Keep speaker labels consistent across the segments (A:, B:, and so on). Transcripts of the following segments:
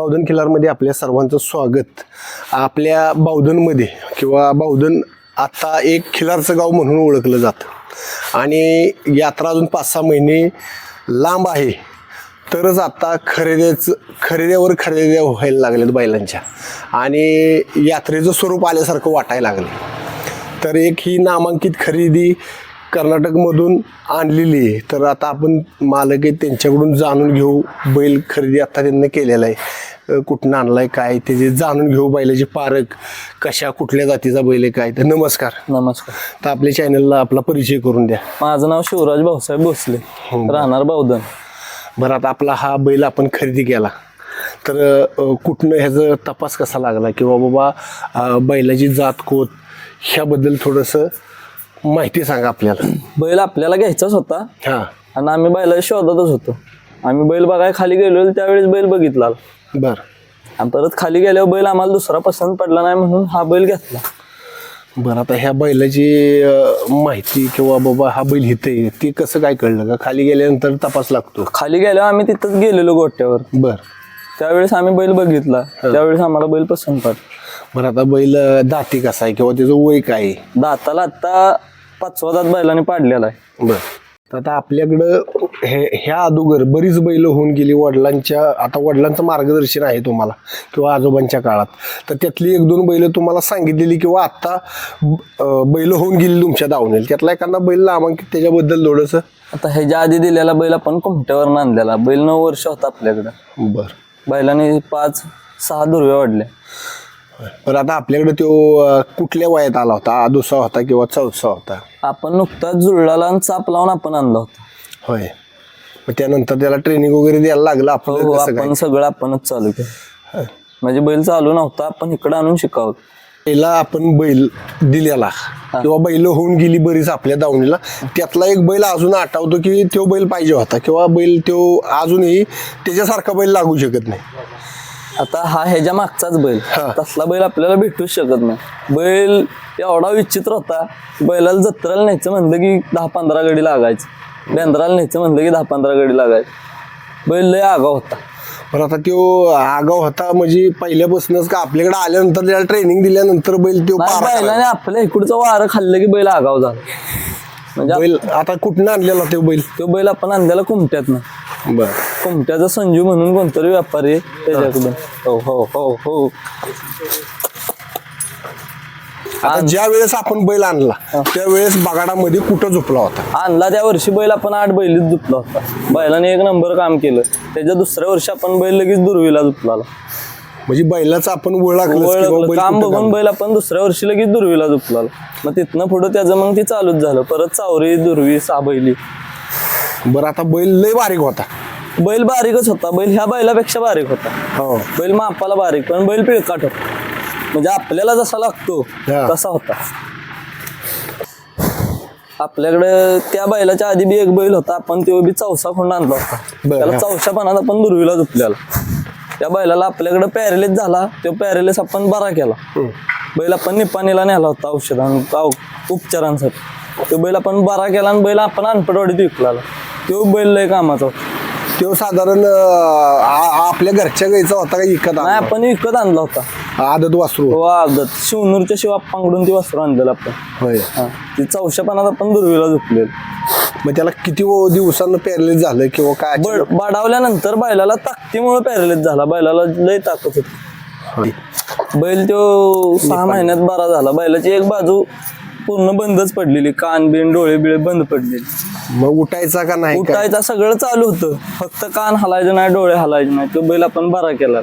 A: बावधन खिलारमध्ये आपल्या सर्वांचं स्वागत. आपल्या बावधनमध्ये किंवा बावधन आता एक खिलारचं गाव म्हणून ओळखलं जातं. आणि यात्रा अजून पाच सहा महिने लांब आहे. तरच आता खरेदीचं खरेद्यावर खरेद्या व्हायला लागल्यात बैलांच्या. आणि यात्रेचं स्वरूप आल्यासारखं वाटायला लागलं तर एक ही नामांकित खरेदी कर्नाटकमधून आणलेली आहे. तर आता आपण मालक आहेत त्यांच्याकडून जाणून घेऊ बैल खरेदी आता त्यांनी केलेला आहे. कुठनं आणलाय काय त्याचे जाणून घेऊ बैलाची पारख कशा कुठल्या जातीचा बैल आहे काय तर नमस्कार.
B: नमस्कार.
A: तर आपल्या चॅनलला आपला परिचय करून द्या.
B: माझं नाव शिवराज भाऊसाहेब भोसले राहणार बावधन.
A: बरं आता आपला हा बैल आपण खरेदी केला. तर कुठनं ह्याचा तपास कसा लागला किंवा बाबा बैलाची जात कोत ह्याबद्दल थोडंसं माहिती सांगा आपल्याला.
B: बैल आपल्याला घ्यायचाच होता
A: हां.
B: आणि आम्ही बैलाच्या शोधातच होतो. आम्ही बैल बघाय खाली गेलो त्यावेळेस बैल बघितला.
A: बरं.
B: आणि परत खाली गेल्यावर बैल आम्हाला दुसरा पसंत पडला नाही म्हणून हा बैल घेतला.
A: बरं आता ह्या बैलाची अ, माहिती किंवा बाबा हा बैल हिथे आहे, ते कसं काय कळलं का? खाली गेल्यानंतर तपास लागतो.
B: खाली गेल्यावर आम्ही तिथंच गेलेलो गोट्यावर.
A: बरं.
B: त्यावेळेस आम्ही बैल बघितला. त्यावेळेस आम्हाला बैल पसंत पडला.
A: बरं आता बैल दाती कसा आहे किंवा त्याचं वय काय आहे?
B: दाताला आत्ता पाचवा दात बैलाने पाडलेला आहे.
A: बरं. तर आता आपल्याकडं हे ह्या अगोदर बरीच बैल होऊन गेली वडिलांच्या आता वडिलांचं मार्गदर्शन आहे तुम्हाला किंवा आजोबांच्या काळात. तर त्यातली एक दोन बैल तुम्हाला सांगितलेली किंवा आत्ता अं, बैल होऊन गेली तुमच्या दावणीला. त्यातला एखादा बैल नामांकित त्याच्याबद्दल थोडंसं.
B: आता ह्याच्या आधी दिलेला बैल आपण कुमट्यावर आणलेला बैल नऊ वर्ष होता आपल्याकडं.
A: बरं.
B: बैलाने पाच सहा दुर्व्या वाढल्या
A: बरं आता आपल्याकडे तो अं, कुठल्या वयात आला होता? दुसरा होता किंवा चौथा होता?
B: आपण नुकताच जुळलाला आणि चाप लावून आपण आणला होता.
A: होय. मग त्यानंतर त्याला ट्रेनिंग वगैरे द्यायला लागलं
B: हो
A: आपलं
B: हो
A: कसं काय?
B: आपण सगळं आपणच चालू केलं. म्हणजे बैल चालू नव्हता आपण इकडे आणून शिकावत
A: पहिला आपण बैल दिलेला. किंवा बैल होऊन गेली बरीच आपल्या दावणीला. त्यातला एक बैल अजून आठवतो की तो बैल पाहिजे होता. किंवा बैल तो अजूनही त्याच्यासारखा बैल लागू शकत नाही.
B: आता हा ह्याच्या मागचाच बैल. तसला बैल आपल्याला भेटूच शकत नाही. बैल एवढा विचित्र होता बैलाला जत्राला न्यायचं म्हणलं की दहा पंधरा गडी लागायचं. बेंद्राला न्यायचं म्हणलं की दहा पंधरा गडी लागायचं. बैल लय आगाव होता.
A: पण आता तो आगाव होता म्हणजे पहिल्यापासूनच का आपल्याकडे आल्यानंतर त्याला ट्रेनिंग दिल्यानंतर बैल तो
B: बैलाने आपल्या इकडचं वारं खाल्लं की बैल आगाव झाला. म्हणजे
A: बैल आता कुठनं आणलेला तो बैल?
B: तो बैल आपण आणलेला कुमट्यात
A: बर.
B: कुमट्याचा संजू म्हणून कोणतरी व्यापारी त्याच्याकडून. हो हो हो हो.
A: आता ज्या वेळेस आपण बैल आणला त्यावेळेस बगाडामध्ये कुठं झोपला होता?
B: आणला त्या वर्षी बैल आपण आठ बैलीत झुपला होता. बैलाने एक नंबर काम केलं. त्याच्या दुसऱ्या वर्षी आपण बैल लगेच दुर्वीला झुपलाला.
A: म्हणजे बैलाचं आपण ओळखलं
B: काम बघून बैल आपण दुसऱ्या वर्षी लगेच दुर्वीला झुपलाला. मग तिथनं पुढं त्याचं मग ती चालूच झालं. परत चावरी दुर्वी सहा बैली
A: बरं आता बैल लय बारीक होता.
B: बैल बारीकच होता. बैल ह्या बैलापेक्षा बारीक होता.
A: हो.
B: बैल मापाला बारीक पण बैल पिळकाट होता. म्हणजे आपल्याला जसा लागतो
A: हा.
B: तसा होता. आपल्याकडे त्या बैलाच्या आधी बी एक बैल होता. आपण तो बी चौसा खोंड आणला होता.
A: बरं.
B: त्याला चौशा पानात आपण दुर्वीला झुपल्याला त्या बैलाला आपल्याकडे पॅरेलेस झाला. तो पॅरेलेस आपण बरा केला. बैल आपण निपाणीला नेला होता औषधां औ- उपचारांसाठी. तो बैल आपण बरा केला आणि बैल आपण अनपडवाडीत विकला तो बैल लय कामाचा होता.
A: तो साधारण अं, आ- आपल्या घरच्या गाईचा होता का इकत
B: नाही आपण विकत आणला होता.
A: आदत वासरू.
B: हो आदत. शिवनूरच्या शिवाप्पांकडून ती वस्त्र आणलेलं आपण.
A: होय.
B: हा. ती चौशा पानात आपण दुर्वीला झुकलेलो.
A: मग त्याला किती व- दिवसानं पॅरलेस झालं किंवा काय
B: बड बाडावल्यानंतर बैलाला ताकदीमुळे पॅरेलेस झाला. बैलाला लय ताकद होती.
A: होय.
B: बैल तो सहा महिन्यात बरा झाला. बैलाची एक बाजू पूर्ण बंदच पडलेली. कान बिन डोळे बिळे बंद पडलेले.
A: मग उठायचा का नाही काय?
B: उठायचं सगळं चालू होतं. फक्त कान हलायचं नाही डोळे हलायचे नाही. तो बैल आपण बरा केला.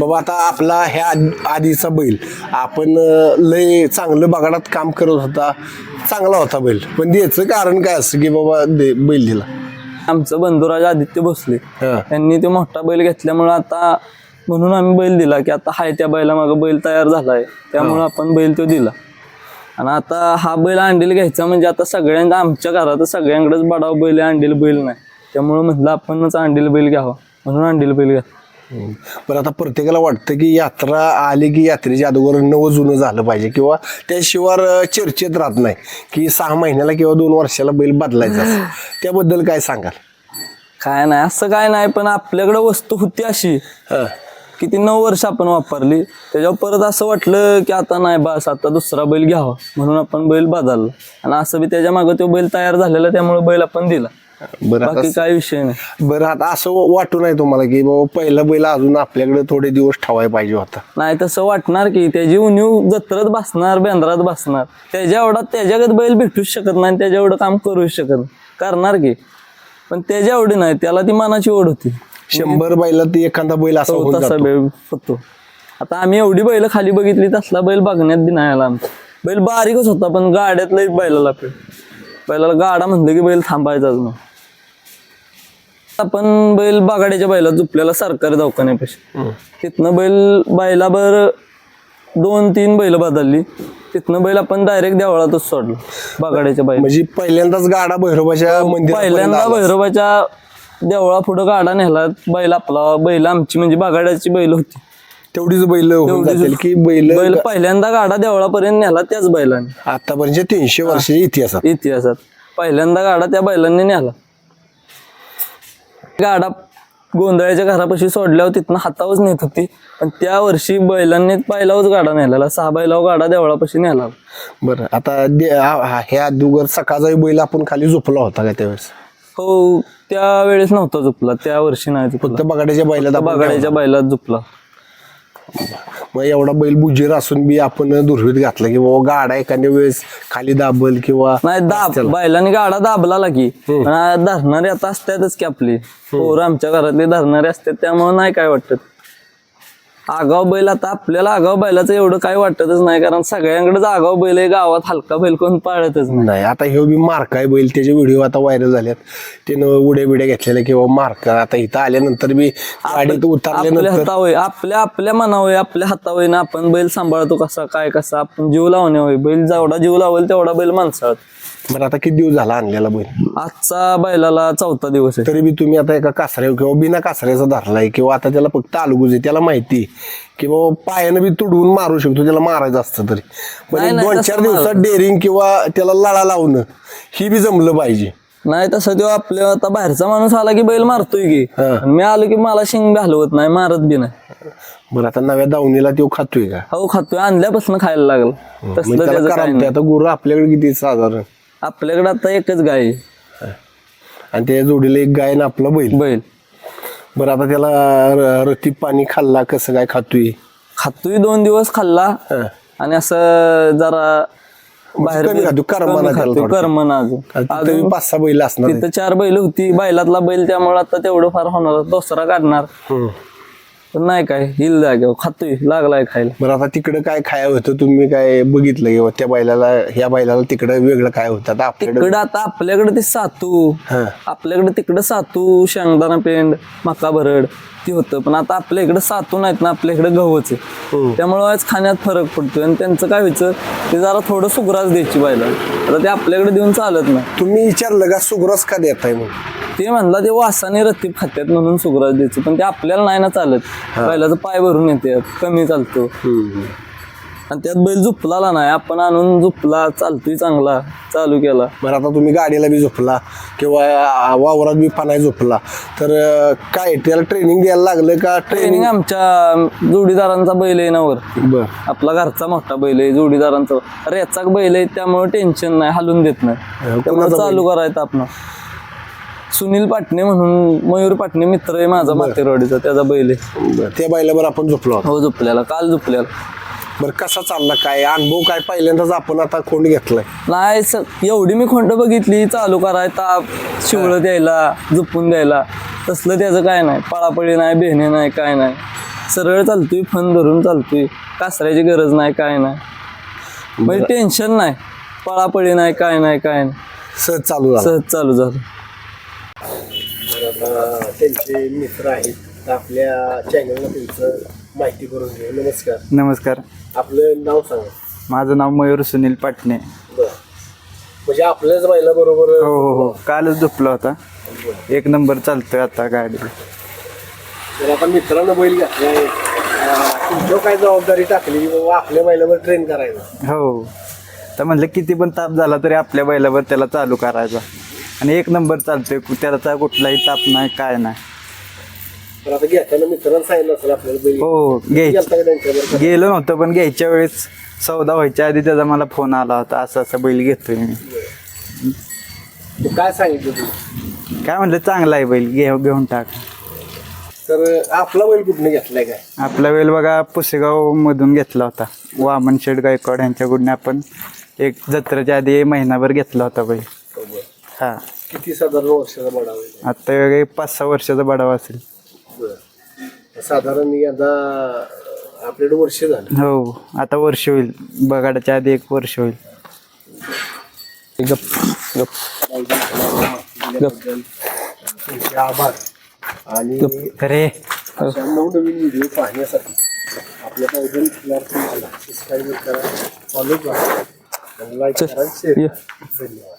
A: बाबा आता आपला ह्या आद- आधीचा बैल. आपण अं, लय चांगलं बगाडात काम करत होता. चांगला होता बैल. पण द्यायचं कारण काय असं की बाबा दे बैल दिला?
B: आमचं बंधुराज आदित्य भोसले.
A: हा.
B: त्यांनी ते मोठा बैल घेतल्यामुळे आता म्हणून आम्ही बैल दिला की आता हाय त्या बैला मागं बैल तयार झालाय. त्यामुळे आपण बैल तो दिला. आणि आता हा बैल अंडील घ्यायचा म्हणजे आता सगळ्यांना आमच्या घरात सगळ्यांकडेच बडाव बैल अंडील बैल नाही. त्यामुळे म्हटलं आपणच अंडील बैल घ्यावा. म्हणून अंडील बैल घ्या.
A: पण आता प्रत्येकाला वाटतं की यात्रा आली की यात्रेच्या अगोदर नवं जुनं झालं पाहिजे किंवा त्याशिवाय चर्चेत राहत नाही की सहा महिन्याला किंवा दोन वर्षाला बैल बदलायचा. त्याबद्दल काय सांगाल?
B: काय नाही असं काय नाही पण आपल्याकडे वस्तू होती अशी.
A: हा.
B: की ती नऊ वर्ष आपण वापरली त्याच्यावर परत असं वाटलं की आता नाही बस आता दुसरा बैल घ्यावा. म्हणून आपण बैल बदलला. आणि असं बी त्याच्यामागे तो बैल तयार झालेला त्यामुळे बैल आपण दिला.
A: बरं आता
B: बाकी काय विषय नाही.
A: बरं आता असं वाटू नाही तुम्हाला की बाबा पहिला बैल अजून आपल्याकडे थोडे दिवस ठेवायला पाहिजे होता.
B: नाही तसं वाटणार की त्याची उणीव जत्रत बसणार बेंद्रात बसणार. त्याच्या एवढा त्याच्यागत बैल भेटूच शकत नाही त्याच्या एवढं काम करूच शकत नाही. करणार की? पण त्याच्या एवढी नाही त्याला ती मनाची ओढ होती.
A: शंभर बैलात एखादा बैल असा
B: तो
A: होऊन
B: तसा
A: जातो.
B: बैल होतो आता आम्ही एवढी बैल खाली बघितली तसला बैल बघण्यात बी नाही आला आमचा. बैल बारीकच होता पण गाड्यातलं बैलाला पे बैलाला गाडा म्हणलं की बैल थांबायचाच नाही आपण बैल बागाड्याच्या बैला झुपल्याला सरकारी दवाखान्यापाशी. तिथनं बैल बैलाबर दोन तीन बैल बदलली. तिथनं बैल आपण डायरेक्ट देवळातच सोडलं. बागाड्याच्या बैल
A: म्हणजे पहिल्यांदाच गाडा भैरोबाच्या मंदिरात
B: पहिल्यांदा भैरवाच्या देवळा पुढं गाडा नेला बैल आपला बैल आमची म्हणजे बागाड्याची बैल होती.
A: तेवढीच बैल होऊन
B: तेवढीच.
A: जातील की बैल
B: बैल पहिल्यांदा गाडा देवळापर्यंत नेला त्याच बैलाने.
A: आतापर्यंत तीनशे वर्षाच्या इतिहासात.
B: इतिहासात. पहिल्यांदा गाडा त्या बैलांनी नेला. गाडा गोंधळाच्या घरापाशी सोडल्यावर तिथनं हातावच नेत होती. पण त्या वर्षी बैलांनी पहिलाच गाडा नेलेला. सहा बैलावर गाडा देवळापाशी नेला.
A: बरं आता दे- आ- आ- ह्या दुगर सकाळचा बैल आपण खाली झोपला होता का त्यावेळेस?
B: हो त्यावेळेस नव्हता झुपला. त्या वर्षी नाही झुपला.
A: फक्त बगाड्याच्या बैलात आपण
B: बागाड्याच्या बैलात झुपला.
A: मग एवढा बैल बुजीर असून बी आपण दुर्वीत घातला की बाबा गाडा एखाद्या वेळेस खाली दाबल किंवा
B: नाही दाब बैलांनी गाडा दाबला पण आ- धरणारे आता असतातच की आपली. पोरं आमच्या घरातले धरणारे असतात त्यामुळे नाही काय वाटत. आगाव बैल आता आपल्याला आगाव बैलाचं एवढं काय वाटतच नाही कारण सगळ्यांकडेच आगाव बैल आहे गावात हलका बैल कोण पाळतच नाही.
A: नाही आता हे बी मार्क आहे बैल त्याचे व्हिडिओ आता व्हायरल झालेत. त्यानं उड्या बिड्या घेतलेल्या किंवा मार्क. आता इथं आल्यानंतर बी गाडीत
B: आपल्या
A: उतरल्यानंतर
B: हातावय आपल्या आपल्या मनावय आपल्या हातावय ना आपण बैल सांभाळतो कसा काय कसा आपण जीव लावणे होय. बैल जेवढा जीव लावेल तेवढा बैल माणसाळत
A: बरं आता किती दिवस झाला आणलेला बैल?
B: आजचा बैलाला चौथा दिवस आहे.
A: तरी बी तुम्ही आता एका कासऱ्या किंवा बिना कासऱ्याचा धरलाय किंवा आता त्याला फक्त आलगुज आहे त्याला माहिती आहे. की बाबा पायानं बी तुडवून मारू शकतो त्याला मारायचं असतं तरी.
B: नाही, नाही,
A: दोन
B: तसं
A: चार दिवसात डेअरिंग किंवा त्याला लळा लावणं ही बी जमलं पाहिजे.
B: नाही तसं तो आपल्या आता बाहेरचा माणूस आला की बैल मारतोय की.
A: हा.
B: आणि मी आलो की मला शिंग बी हलवत नाही मारत बी नाही.
A: बरं आता नव्या दावणीला तो खातोय का?
B: हो खातोय आणल्यापासून खायला लागलं.
A: म्हणजे
B: तसलं
A: त्याला
B: त्याचं काय
A: करावं
B: नाही.
A: आता गुरु आपल्याकडे किती साधारण?
B: आपल्याकडे आता एकच गाय आहे,
A: आणि त्या जोडीला एक गाय ना आपला बैल
B: बैल
A: बरं आता त्याला र- रतीब पाणी खाल्ला कसं काय खातोय
B: खातोय दोन दिवस खाल्ला
A: हा.
B: आणि असं जरा बाहेर
A: कमी खातो, करमना
B: कमी
A: त्याला
B: खातोय,
A: थोडक्यात.
B: करमना अजून
A: तिथं पाच सहा बैल असणार.
B: तिथं चार बैल होती बैलातला बैल त्यामुळे आता तेवढं फार होणार दुसरा काढणार. पण नाही काय हिल जागे खातोय लागलाय खायला.
A: बरं आता तिकडं काय खाय होतं? तुम्ही काय बघितलं किंवा त्या बैलाला ह्या बैलाला तिकडं वेगळं काय होतं? आता आपल्याकडे
B: तिकडं आता आपल्याकडे ते सातू.
A: हा.
B: आपल्याकडे तिकडं सातू शेंगदाणा पेंड मका भरड ती होतं. पण आता आपल्या इकडे सातू नाहीत ना आपल्या इकडे गहूच आहे. त्यामुळे आज खाण्यात फरक पडतोय. आणि त्यांचं काय व्हायचं ते जरा थोडं सुग्रास द्यायची बायला आता ते आपल्याकडे देऊन चालत नाही.
A: तुम्ही विचारलं का सुग्रस का देताय मग
B: ते म्हणला ते वासाने रत्तीब खात्यात म्हणून सुग्रास द्यायचं पण ते आपल्याला नाही ना चालत. बैलाचं पाय भरून येते कमी चालतो. आणि त्यात बैल झुपलाला नाही आपण आणून झुपला चालतोय चांगला चालू केला.
A: बरं आता तुम्ही गाडीला बी झोपला किंवा वावरात बी पानाय झोपला. तर अं, काय त्याला ट्रेनिंग द्यायला लागलं का? ट्रेनिंग
B: ट्रेनिंग आमच्या जोडीदारांचा बैल आहे ना वर
A: बर.
B: आपला घरचा मोठा बैल आहे जोडीदारांचा. रेचाक बैल आहे त्यामुळे टेन्शन नाही हलून देत नाही. त्यामुळे चालू करायचं आपण सुनील पाटणे म्हणून मयूर पाटणे मित्र आहे माझा मातेरवाडीचा त्याचा बैल आहे.
A: बर. त्या बैलावर आपण झोपलो आहोत.
B: हो झोपल्याला काल झोपल्याला
A: बरं कसा चालला काय? अनुभव काय? पहिल्यांदाच आपण आता खोंड घेतलाय.
B: नाही स- एवढी मी खोंड बघितली चालू कराय ताप शिवळं द्यायला झोपून द्यायला. तसलं त्याचं काय नाही. पळापळी नाही बेहणे नाही काय नाही. सरळ चालतोय फन धरून चालतोय. कासऱ्याची गरज नाही काय नाही. म्हणजे टेन्शन नाही. पळापळी नाही काय नाही काय नाही.
A: सहज चालू झाला.
B: सहज चालू झालं.
A: त्यांचे मित्र आहेत. आपल्या चॅनलला त्यांचं माहिती करून घेऊ. नमस्कार.
C: नमस्कार.
A: आपलं नाव सांगा.
C: माझं नाव मयूर सुनील पाटणे.
A: बर. म्हणजे आपल्याच बैला बरोबर
C: हो हो हो. कालच झोपला होता. एक नंबर चालतोय आता गाडी.
A: तर आता मित्रानं बैल घातलाय. तुमच्यावर काय जबाबदारी टाकली? की बाबा आपल्या बैलावर ट्रेन करायचं
C: हो. तर म्हणलं किती पण ताप झाला तरी आपल्या बैलावर त्याला चालू करायचा. आणि एक नंबर चालतोय कु- त्याचा कुठलाही ताप नाही काय नाही.
A: पण आता घेताना मित्रांना सांगितलं असेल आपल्याला बैल.
C: हो
A: गेलता
C: घ्यायचं.
A: का त्यांच्याबरोबर?
C: गेलो नव्हतं पण घ्यायच्या वेळेस सौदा व्हायच्या आधी त्याचा मला फोन आला होता असं असं बैल घेतोय मी.
A: तू काय सांगितलं तू
C: काय म्हणलं चांगला आहे बैल घे घेऊन टाक.
A: तर आपला बैल कुठनं घेतलाय काय?
C: आपला वेळ बघा पुसेगाव मधून घेतला होता. वामन शेठ गायकवाड यांच्याकडून आपण एक जत्रेच्या आधी महिनाभर घेतला होता बैल. हा.
A: किती साधारण वर्षाचा बडा बैल
C: आता एक पाच सहा वर्षाचा बडावा असेल.
A: बरं. साधारण यंदा आपल्याकडे वर्ष झालं.
C: हो आता वर्ष होईल. बगाडाच्या आधी एक वर्ष होईल.
B: गप गप गप.
A: तुमचे आभार. आणि
C: अरे.
A: अशा नवनवीन व्हिडिओ पाहण्यासाठी आपल्या पाहिजे सबस्क्राईब करा फॉलो करा लाईक करा
B: ये.
A: करा. धन्यवाद.